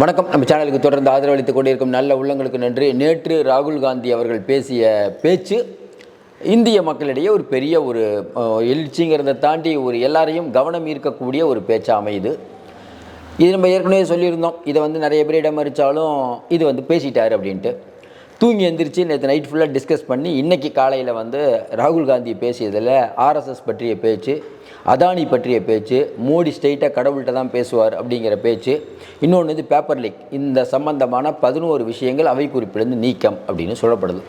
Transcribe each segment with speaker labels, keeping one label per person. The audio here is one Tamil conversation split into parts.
Speaker 1: வணக்கம். நம்ம சேனலுக்கு தொடர்ந்து ஆதரவளித்துக் கொண்டிருக்கும் நல்ல உள்ளங்களுக்கு நன்றி. நேற்று ராகுல் காந்தி அவர்கள் பேசிய பேச்சு இந்திய மக்களிடையே ஒரு பெரிய ஒரு எழுச்சிங்கிறத தாண்டி ஒரு எல்லாரையும் கவனம் ஈர்க்கக்கூடிய ஒரு பேச்சாக அமையுது. இது நம்ம ஏற்கனவே சொல்லியிருந்தோம். இதை வந்து நிறைய பேர் இடமறிச்சாலும் இது வந்து பேசிட்டார் அப்படின்ட்டு. தூங்கி எந்திரிச்சு நேற்று நைட் ஃபுல்லாக டிஸ்கஸ் பண்ணி இன்னைக்கு காலையில் வந்து ராகுல் காந்தி பேசியதில் ஆர்எஸ்எஸ் பற்றிய பேச்சு அதானி பற்றிய பேச்சு மோடி ஸ்ட்ரெயிட்டாக கடவுள்கிட்ட தான் பேசுவார் அப்படிங்கிற பேச்சு இன்னொன்று இது பேப்பர் லீக் இந்த சம்பந்தமான பதினோரு விஷயங்கள் அவை குறிப்பிலிருந்து நீக்கம் அப்படின்னு சொல்லப்படுது.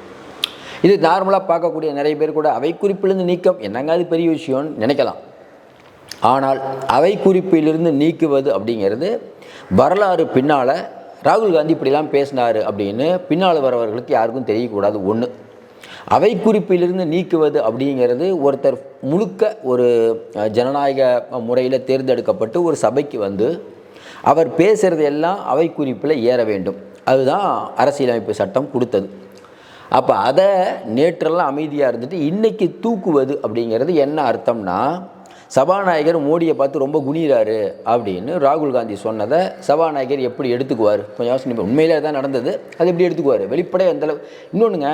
Speaker 1: இது நார்மலாக பார்க்கக்கூடிய நிறைய பேர் கூட அவை குறிப்பிலிருந்து நீக்கம். என்னங்க அது பெரிய விஷயம்னு நினைக்கலாம். ஆனால் அவை குறிப்பிலிருந்து நீக்குவது அப்படிங்கிறது வரலாறு பின்னால் ராகுல் காந்தி இப்படிலாம் பேசினார் அப்படின்னு பின்னால் வரவர்களுக்கு யாருக்கும் தெரியக்கூடாது. ஒன்று அவை குறிப்பிலிருந்து நீக்குவது அப்படிங்கிறது ஒருத்தர் முழுக்க ஒரு ஜனநாயக முறையில் தேர்ந்தெடுக்கப்பட்டு ஒரு சபைக்கு வந்து அவர் பேசுகிறது எல்லாம் அவை குறிப்பில் ஏற வேண்டும். அதுதான் அரசியலமைப்பு சட்டம் கொடுத்தது. அப்போ அதை நேற்றெல்லாம் அமைதியாக இருந்துட்டு இன்றைக்கி தூக்குவது அப்படிங்கிறது என்ன அர்த்தம்னா சபாநாயகர் மோடியை பார்த்து ரொம்ப குனிகிறாரு அப்படின்னு ராகுல் காந்தி சொன்னதை சபாநாயகர் எப்படி எடுத்துக்குவார்? கொஞ்சம் யோசனை உண்மையிலே தான் நடந்தது. அது எப்படி எடுத்துக்குவார்? வெளிப்படையாக எந்தளவு இன்னொன்றுங்க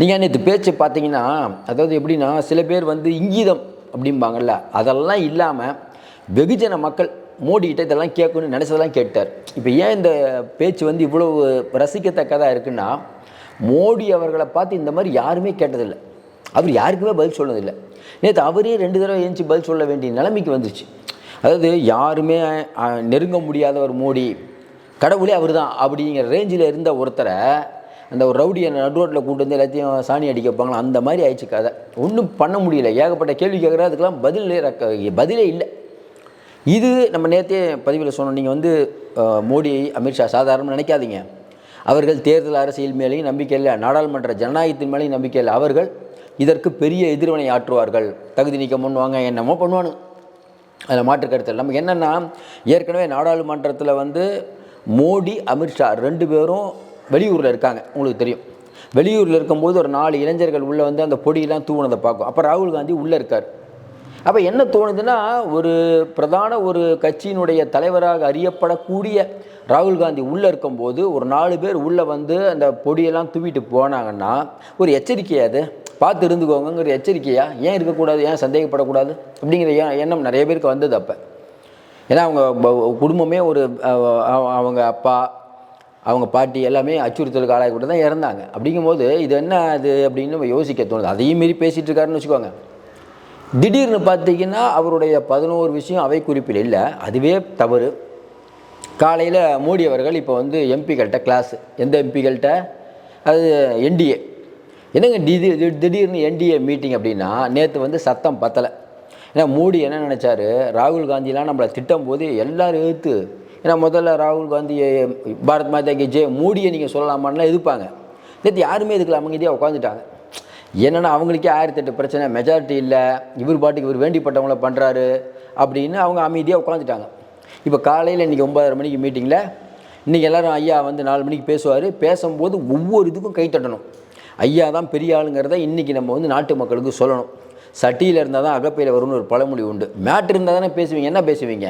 Speaker 1: நீங்கள் நேற்று பேச்சு பார்த்தீங்கன்னா அதாவது எப்படின்னா சில பேர் வந்து இங்கீதம் அப்படிம்பாங்கல்ல அதெல்லாம் இல்லாமல் வெகுஜன மக்கள் மோடிக்கிட்ட இதெல்லாம் கேட்கணும்னு நினச்சதெல்லாம் கேட்டார். இப்போ ஏன் இந்த பேச்சு வந்து இவ்வளவு ரசிக்கத்தக்கதாக இருக்குன்னா மோடி அவர்களை பார்த்து இந்த மாதிரி யாருமே கேட்டதில்லை. அவர் யாருக்குமே பதில் சொன்னதில்லை. நேற்று அவரே ரெண்டு தடவை ஏஞ்சி பதில் சொல்ல வேண்டிய நிலைமைக்கு வந்துச்சு அதாவது யாருமே நெருங்க முடியாதவர் மோடி கடவுளே அவர் தான் அப்படிங்கிற ரேஞ்சில் இருந்த ஒருத்தரை அந்த ஒரு ரவுடியை நடு ரோட்டில் கூட்டு வந்து எல்லாத்தையும் சாணி அடிக்க வைப்பாங்களா அந்த மாதிரி ஆயிடுச்சு கதை. ஒன்றும் பண்ண முடியல. ஏகப்பட்ட கேள்வி கேட்குற அதுக்கெல்லாம் பதில் பதிலே இல்லை. இது நம்ம நேற்றே பதிவில் சொன்னோம். நீங்கள் வந்து மோடி அமித்ஷா சாதாரணமாக நினைக்காதீங்க. அவர்கள் தேர்தல் அரசியல் மேலேயும் நம்பிக்கை இல்லை நாடாளுமன்ற ஜனநாயகத்தின் மேலேயும் நம்பிக்கை இல்லை. அவர்கள் இதற்கு பெரிய எதிர்வினை ஆற்றுவார்கள். தகுதி நீக்கம் பண்ணுவாங்க என்னமோ பண்ணுவானு. அதில் மாற்று கருத்தில் நம்ம என்னென்னா ஏற்கனவே நாடாளுமன்றத்தில் வந்து மோடி அமித்ஷா ரெண்டு பேரும் வெளியூரில் இருக்காங்க. உங்களுக்கு தெரியும். வெளியூரில் இருக்கும்போது ஒரு நாலு இளைஞர்கள் உள்ளே வந்து அந்த பொடியெல்லாம் தூவனதை பார்க்கும். அப்போ ராகுல் காந்தி உள்ளே இருக்கார். அப்போ என்ன தோணுதுன்னா ஒரு பிரதான ஒரு கட்சியினுடைய தலைவராக அறியப்படக்கூடிய ராகுல் காந்தி உள்ளே இருக்கும்போது ஒரு நாலு பேர் உள்ளே வந்து அந்த பொடியெல்லாம் தூவிட்டு போனாங்கன்னா ஒரு எச்சரிக்கை அது? பார்த்து இருந்துக்கோங்கிற எச்சரிக்கையா? ஏன் இருக்கக்கூடாது? ஏன் சந்தேகப்படக்கூடாது? அப்படிங்கிற ஏன் எண்ணம் நிறைய பேருக்கு வந்தது அப்போ. ஏன்னா அவங்க குடும்பமே ஒரு அவங்க அப்பா அவங்க பாட்டி எல்லாமே அச்சுறுத்தலுக்கு ஆளாகி தான் இறந்தாங்க. அப்படிங்கும்போது இது என்ன அது அப்படின்னு நம்ம யோசிக்க தோணுது. அதையும் மீறி பேசிகிட்டு இருக்காருன்னு வச்சுக்கோங்க. திடீர்னு பார்த்தீங்கன்னா அவருடைய பதினோரு விஷயம் அவை குறிப்பில் இல்லை. அதுவே தவறு. காலையில் மோடி அவர்கள் இப்போ வந்து எம்பிகள்கிட்ட கிளாஸ் எந்த எம்பிகள்கிட்ட அது என்டிஏ என்னங்க திடீர் திடீர்னு என்டிஏ மீட்டிங் அப்படின்னா நேற்று வந்து சத்தம் பத்தலை. ஏன்னா மோடி என்ன நினச்சாரு? ராகுல் காந்திலாம் நம்மளை திட்டம் போது எல்லோரும் எழுத்து ஏன்னா முதல்ல ராகுல் காந்தியை பாரத் மாதா கி ஜெய் மோடியை நீங்கள் சொல்லலாமான்லாம் எதிர்ப்பாங்க. நேற்று யாருமே இதுக்கு அமைதியாக உட்காந்துட்டாங்க என்னென்னா அவங்களுக்கே ஆயிரத்தி எட்டு பிரச்சனை மெஜாரிட்டி இல்லை இவர் பாட்டுக்கு இவர் வேண்டிப்பட்டவங்கள பண்ணுறாரு அப்படின்னு அவங்க அமைதியாக உட்காந்துட்டாங்க இப்போ காலையில் இன்றைக்கி ஒன்பதரை மணிக்கு மீட்டிங்கில் இன்றைக்கி எல்லாரும் ஐயா வந்து நாலு மணிக்கு பேசுவார். பேசும்போது ஒவ்வொரு இதுக்கும் கை தட்டணும். ஐயா தான் பெரிய ஆளுங்கிறத இன்றைக்கி நம்ம வந்து நாட்டு மக்களுக்கு சொல்லணும். சட்டியில் இருந்தால் தான் அகப்பையில் வரும்னு ஒரு பழமொழி உண்டு. மேட்ரு இருந்தால் தானே பேசுவீங்க என்ன பேசுவீங்க?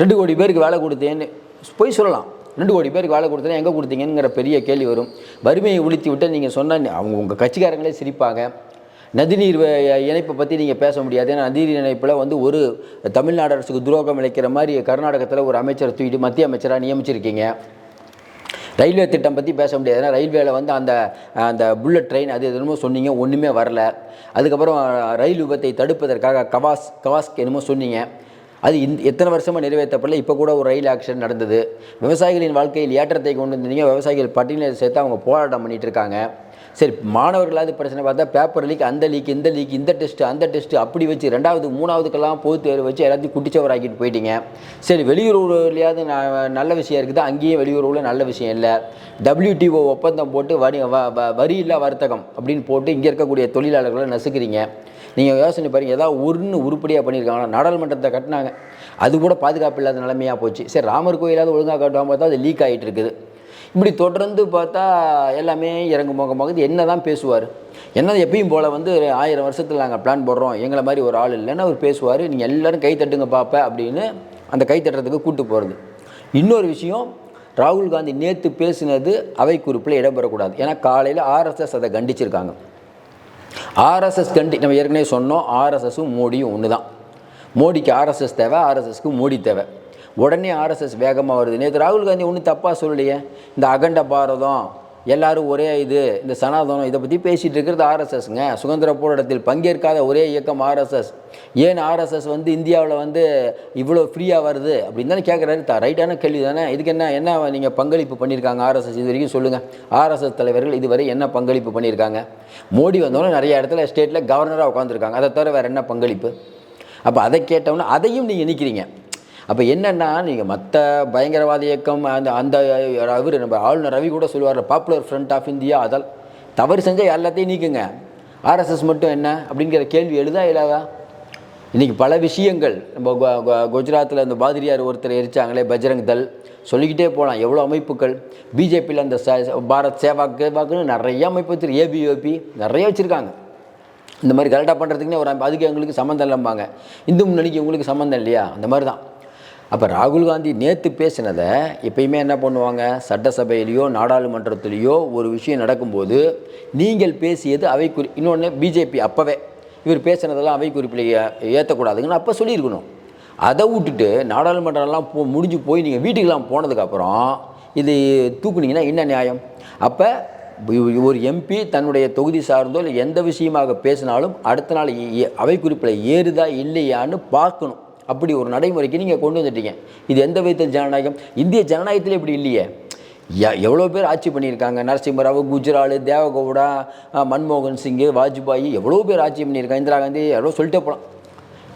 Speaker 1: ரெண்டு கோடி பேருக்கு வேலை கொடுத்தேன்னு போய் சொல்லலாம். ரெண்டு கோடி பேருக்கு வேலை கொடுத்தேன்னா எங்கே கொடுத்தீங்கங்கிற பெரிய கேள்வி வரும். வறுமையை ஒழித்து விட்டு நீங்கள் சொன்னால் அவங்க உங்கள் கட்சிக்காரங்களே சிரிப்பாங்க. நதிநீர் இணைப்பை பற்றி நீங்கள் பேச முடியாது. ஏன்னா நதிநீர் இணைப்பில் வந்து ஒரு தமிழ்நாடு அரசுக்கு துரோகம் இழைக்கிற மாதிரி கர்நாடகத்தில் ஒரு அமைச்சரை தூக்கிட்டு மத்திய அமைச்சராக நியமிச்சிருக்கீங்க. ரயில்வே திட்டம் பற்றி பேச முடியாது. ஏன்னா ரயில்வேல வந்து அந்த அந்த புல்லட் ட்ரெயின் அது என்னமோ சொன்னீங்க ஒன்றுமே வரல. அதுக்கப்புறம் ரயில் விபத்தை தடுப்பதற்காக கவாஸ் கவாஸ்க்கு என்னமோ சொன்னீங்க. அது இந்த எத்தனை வருஷமாக நிறைவேற்றப்படல. இப்போ கூட ஒரு ரயில் ஆக்சிடென்ட் நடந்தது. விவசாயிகளின் வாழ்க்கையில் ஏற்றத்தை கொண்டு வந்தீங்க விவசாயிகள் பட்டியலில் சேர்த்து அவங்க போராட்டம் பண்ணிகிட்டு இருக்காங்க. சரி மாணவர்களாவது பிரச்சனை பார்த்தா பேப்பர் லீக் அந்த லீக் இந்த லீக் இந்த டெஸ்ட்டு அந்த டெஸ்ட்டு அப்படி வச்சு ரெண்டாவது மூணாவதுக்கெல்லாம் பொது தேர்வு வச்சு எல்லாத்தையும் குட்டிச்சவராக்கிட்டு போயிட்டீங்க. சரி வெளியுறவுலையாவது நல்ல விஷயம் இருக்குது? அங்கேயும் வெளியூரில் நல்ல விஷயம் இல்லை. டபிள்யூடிஓ ஒப்பந்தம் போட்டு வரி வ- வ- வரி இல்லா வர்த்தகம் அப்படின்னு போட்டு இங்கே இருக்கக்கூடிய தொழிலாளர்களை நசுக்கிறீங்க. நீங்கள் யோசனை பாருங்க ஏதாவது ஒன்று உருப்படியாக பண்ணியிருக்காங்களா நாடாளுமன்றத்தை கட்டினாங்க. அது கூட பாதுகாப்பு இல்லாத நிலைமையாக போச்சு. சரி ராமர் கோயிலாவது ஒழுங்காக கட்டுவாங்க பார்த்தா அது லீக் ஆகிட்டு இருக்குது. இப்படி தொடர்ந்து பார்த்தா எல்லாமே இறங்கும் போக இது என்ன தான் பேசுவார்? என்ன எப்பயும் போல் வந்து ஆயிரம் வருஷத்தில் நாங்கள் பிளான் போடுறோம். எங்களை மாதிரி ஒரு ஆள் இல்லைன்னு அவர் பேசுவார். நீங்கள் எல்லோரும் கை தட்டுங்க பாப்ப அப்படின்னு அந்த கை தட்டுறதுக்கு கூட்டு போகிறது இன்னொரு விஷயம் ராகுல் காந்தி நேற்று பேசினது அவை குறிப்பில் இடம்பெறக்கூடாது. ஏன்னா காலையில் ஆர்எஸ்எஸ் அதை கண்டிச்சிருக்காங்க. ஆர்எஸ்எஸ் கண்டி நம்ம ஏற்கனவே சொன்னோம் ஆர்எஸ்எஸும் மோடியும் ஒன்று தான் மோடிக்கு ஆர்எஸ்எஸ் தேவை ஆர்எஸ்எஸ்க்கு மோடி தேவை. உடனே ஆர்எஸ்எஸ் வேகமாக வருது. நேற்று ராகுல் காந்தி ஒன்றும் தப்பாக சொல்லலையே. இந்த அகண்ட பாரதம் எல்லாரும் ஒரே இது இந்த சனாதனம் இதை பற்றி பேசிகிட்டு இருக்கிறது ஆர்எஸ்எஸ்ங்க சுதந்திர போராட்டத்தில் பங்கேற்காத ஒரே இயக்கம் ஆர்எஸ்எஸ் ஏன் ஆர்எஸ்எஸ் வந்து இந்தியாவில் வந்து இவ்வளோ ஃப்ரீயாக வருது? அப்படின்னு தானே கேட்குறாரு த ரைட்டான கேள்வி தானே. இதுக்கு என்ன என்ன நீங்கள் பங்களிப்பு பண்ணியிருக்காங்க ஆர்எஸ்எஸ் இது வரைக்கும் சொல்லுங்கள் ஆர்எஸ்எஸ் தலைவர்கள் இதுவரை என்ன பங்களிப்பு பண்ணியிருக்காங்க மோடி வந்தோன்னே நிறைய இடத்துல ஸ்டேட்டில் கவர்னராக உட்காந்துருக்காங்க அதை தவிர வேறு என்ன பங்களிப்பு? அப்போ அதை கேட்டோம்னா அதையும் நீங்கள் நிற்கிறீங்க அப்போ என்னென்னா நீங்கள் மற்ற பயங்கரவாத இயக்கம் அந்த அந்த அவர் நம்ம ஆளுநர் ரவி கூட சொல்லுவார் பாப்புலர் ஃப்ரண்ட் ஆஃப் இந்தியா அதால் தவறு செஞ்சால் எல்லாத்தையும் நீக்குங்க. ஆர்எஸ்எஸ் மட்டும் என்ன? அப்படிங்கிற கேள்வி எழுதா இல்லாதா இன்றைக்கி பல விஷயங்கள் நம்ம குஜராத்தில் அந்த பாதிரியார் ஒருத்தர் எரிச்சாங்களே பஜ்ரங் தல் சொல்லிக்கிட்டே போகலாம் எவ்வளோ அமைப்புகள்? பிஜேபியில் அந்த பாரத் சேவா கேவாக்குன்னு நிறைய அமைப்பு வச்சிருக்கு. ஏபிஓபி நிறைய வச்சுருக்காங்க. இந்த மாதிரி கரெக்டாக பண்ணுறதுக்குன்னே ஒரு அதுக்கு எங்களுக்கு சம்மந்தம் இல்லைம்பாங்க. இந்து முன்னணிக்கு உங்களுக்கு சம்மந்தம் இல்லையா? அந்த மாதிரி தான். அப்போ ராகுல் காந்தி நேற்று பேசினதை எப்பயுமே என்ன பண்ணுவாங்க? சட்டசபையிலையோ நாடாளுமன்றத்திலேயோ ஒரு விஷயம் நடக்கும்போது நீங்கள் பேசியது அவை குறி இன்னொன்று பிஜேபி அப்போவே. இவர் பேசினதெல்லாம் அவை குறிப்பில் ஏற்றக்கூடாதுங்கன்னு அப்போ சொல்லியிருக்கணும். அதை விட்டுட்டு நாடாளுமன்றம்லாம் போ முடிஞ்சு போய் நீங்கள் வீட்டுக்கெல்லாம் போனதுக்கப்புறம் இது தூக்குனீங்கன்னா என்ன நியாயம்? அப்போ ஒரு எம்பி தன்னுடைய தொகுதி சார்ந்தோ இல்லை எந்த விஷயமாக பேசினாலும் அடுத்த நாள் அவை குறிப்பில் ஏறுதா இல்லையான்னு பார்க்கணும். அப்படி ஒரு நடைமுறைக்கு நீங்கள் கொண்டு வந்துட்டீங்க. இது எந்த விதத்தில் ஜனநாயகம்? இந்திய ஜனநாயகத்தில் இப்படி இல்லையே. எவ்வளோ பேர் ஆட்சி பண்ணியிருக்காங்க? நரசிம்மராவ் குஜ்ரால் தேவகவுடா மன்மோகன் சிங்கு வாஜ்பாய் எவ்வளோ பேர் ஆட்சி பண்ணியிருக்காங்க? இந்திரா காந்தி எவ்வளோ சொல்லிட்டே போகலாம்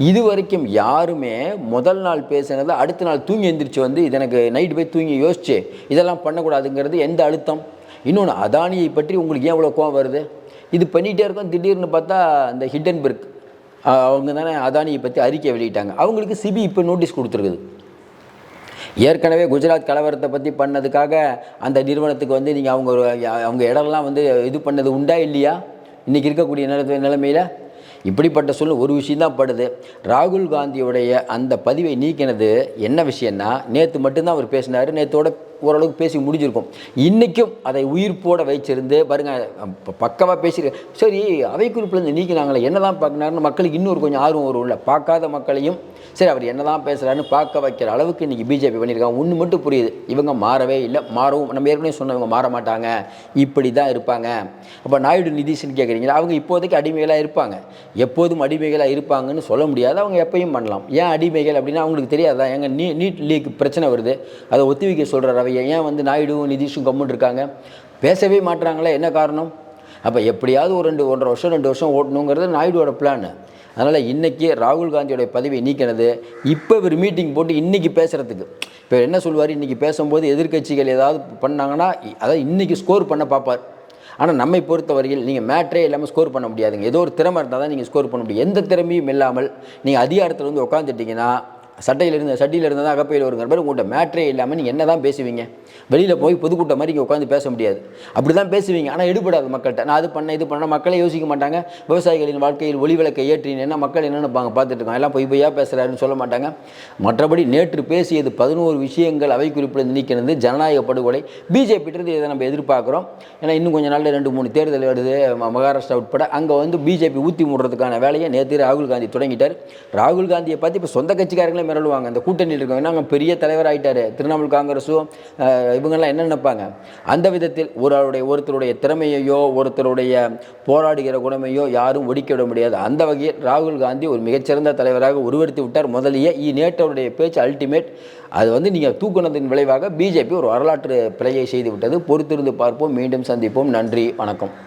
Speaker 1: இது வரைக்கும் யாருமே முதல் நாள் பேசுனது அடுத்த நாள் தூங்கி எந்திரிச்சு வந்து இது எனக்கு நைட்டு போய் தூங்கி யோசிச்சு இதெல்லாம் பண்ணக்கூடாதுங்கிறது எந்த அழுத்தம்? இன்னொன்று அதானியை பற்றி உங்களுக்கு ஏன் இவ்வளோ கோவம் வருது? இது பண்ணிகிட்டே இருக்கோம் திடீர்னு பார்த்தா இந்த ஹிட்டன்பர்க். அவங்க தானே அதானியை பற்றி அறிக்கை வெளியிட்டாங்க. அவங்களுக்கு சிபி இப்போ நோட்டீஸ் கொடுத்துருக்குது. ஏற்கனவே குஜராத் கலவரத்தை பற்றி பண்ணதுக்காக அந்த நிறுவனத்துக்கு வந்து நீங்கள் அவங்க அவங்க இடம்லாம் வந்து இது பண்ணது உண்டா இல்லையா? இன்றைக்கி இருக்கக்கூடிய நில நிலைமையில்? இப்படிப்பட்ட சொல்ல ஒரு விஷயந்தான் படுது. ராகுல் காந்தியுடைய அந்த பதிவை நீக்கினது என்ன விஷயம்னா நேற்று மட்டும்தான் அவர் பேசினார். நேற்றோட ஓரளவுக்கு பேசி முடிஞ்சிருக்கும். இன்றைக்கும் அதை உயிர்ப்போட வைச்சிருந்து பாருங்கள் பக்கமாக பேசியிருக்க சரி அவை குறிப்பிலேருந்து நீக்கினாங்களே என்ன தான் மக்களுக்கு இன்னொரு கொஞ்சம் ஆர்வம் வரும் இல்லை. பார்க்காத மக்களையும் சரி அவர் என்ன தான் பேசுகிறாருன்னு பார்க்க வைக்கிற அளவுக்கு இன்றைக்கி பிஜேபி பண்ணியிருக்காங்க. ஒன்று மட்டும் புரியுது இவங்க மாறவே இல்லை. மாறவும் நம்ம ஏற்கனவே சொன்னவங்க மாற மாட்டாங்க. இப்படி தான் இருப்பாங்க. அப்போ நாயுடு நிதிஷ்னு கேட்குறீங்களா அவங்க இப்போதைக்கு அடிமைகளாக இருப்பாங்க. எப்போதும் அடிமைகளாக இருப்பாங்கன்னு சொல்ல முடியாது. அவங்க எப்பயும் பண்ணலாம். ஏன் அடிமைகள் அப்படின்னா அவங்களுக்கு தெரியாதா? எங்கள் நீ நீட் லீக் பிரச்சனை வருது. அதை ஒத்திவிக்க சொல்கிறார சொல்கிற ஏன் வந்து நாயுடுவும் நிதிஷும் கம்முன்னு இருக்காங்க? பேசவே மாட்டுறாங்களே என்ன காரணம்? அப்போ எப்படியாவது ஒரு ரெண்டு ஒன்றரை வருஷம் ரெண்டு வருஷம் ஓட்டணுங்கிறது நாயுடுவோட பிளான் அதனால் இன்றைக்கி ராகுல் காந்தியோடைய பதவியை நீக்கினது இப்போ இவர் மீட்டிங் போட்டு இன்றைக்கி பேசுகிறதுக்கு இப்போ என்ன சொல்லுவார்? இன்றைக்கி பேசும்போது எதிர்கட்சிகள் ஏதாவது பண்ணாங்கன்னா அதாவது இன்றைக்கி ஸ்கோர் பண்ண பார்ப்பார் ஆனால் நம்மை பொறுத்தவரையில் நீங்கள் மேட்ரே இல்லாமல் ஸ்கோர் பண்ண முடியாதுங்க. ஏதோ ஒரு திறமை இருந்தால் தான் நீங்கள் ஸ்கோர் பண்ண முடியும். எந்த திறமையும் இல்லாமல் நீங்கள் அதிகாரத்தில் வந்து உட்காந்துட்டிங்கன்னா சட்டையில் இருந்த சட்டியில் இருந்தால் தான் அகப்பையில் வருங்கிற மாதிரி உங்கள்கிட்ட மேட்ரே இல்லாமல் நீங்கள் என்ன தான் பேசுவீங்க? வெளியில் போய் பொதுக்கூட்டம் மாதிரி இங்கே உட்காந்து பேச முடியாது. அப்படி தான் பேசுவீங்க. ஆனால் எடுபடாது மக்கள்கிட்ட. நான் அது பண்ண இது பண்ண மக்களே யோசிக்க மாட்டாங்க. விவசாயிகளின் வாழ்க்கையில் ஒளி விளக்கை என்ன மக்கள் என்ன நினைப்பாங்க? பார்த்துட்டு இருக்காங்க. எல்லாம் பொய் பொய்யா பேசுகிறாருன்னு சொல்ல மாட்டாங்க. மற்றபடி நேற்று பேசியது பதினோரு விஷயங்கள் அவை குறிப்பில் நீக்கிறது ஜனநாயக படுகொலை. பிஜேபிட்டு இதை நம்ம எதிர்பார்க்குறோம். ஏன்னா இன்னும் கொஞ்சம் நாளில் ரெண்டு மூணு தேர்தல் வருது மகாராஷ்டிரா உட்பட. அங்கே வந்து பிஜேபி ஊற்றி மூடுறதுக்கான வேலையை நேற்று ராகுல் காந்தி தொடங்கிட்டார். ராகுல் காந்தியை பார்த்து இப்போ சொந்த கட்சிக்காரங்களே மிரளுவாங்க. அந்த கூட்டணியில் இருக்கவங்க. நாங்கள் பெரிய தலைவர் ஆகிட்டார் திரிணாமுல் காங்கிரஸும் இவங்கெல்லாம் என்ன நினைப்பாங்க? அந்த விதத்தில் ஒருவருடைய ஒருத்தருடைய திறமையையோ ஒருத்தருடைய போராடுகிற குணமையோ யாரும் ஒடிக்க விட முடியாது. அந்த வகையில் ராகுல் காந்தி ஒரு மிகச்சிறந்த தலைவராக உருவெடுத்து விட்டார் முதலியே. இ பேச்சு அல்டிமேட். அது வந்து நீங்கள் தூக்குனதின் விளைவாக பிஜேபி ஒரு வரலாற்று பிழையை செய்து விட்டது. பொறுத்திருந்து பார்ப்போம். மீண்டும் சந்திப்போம். நன்றி. வணக்கம்.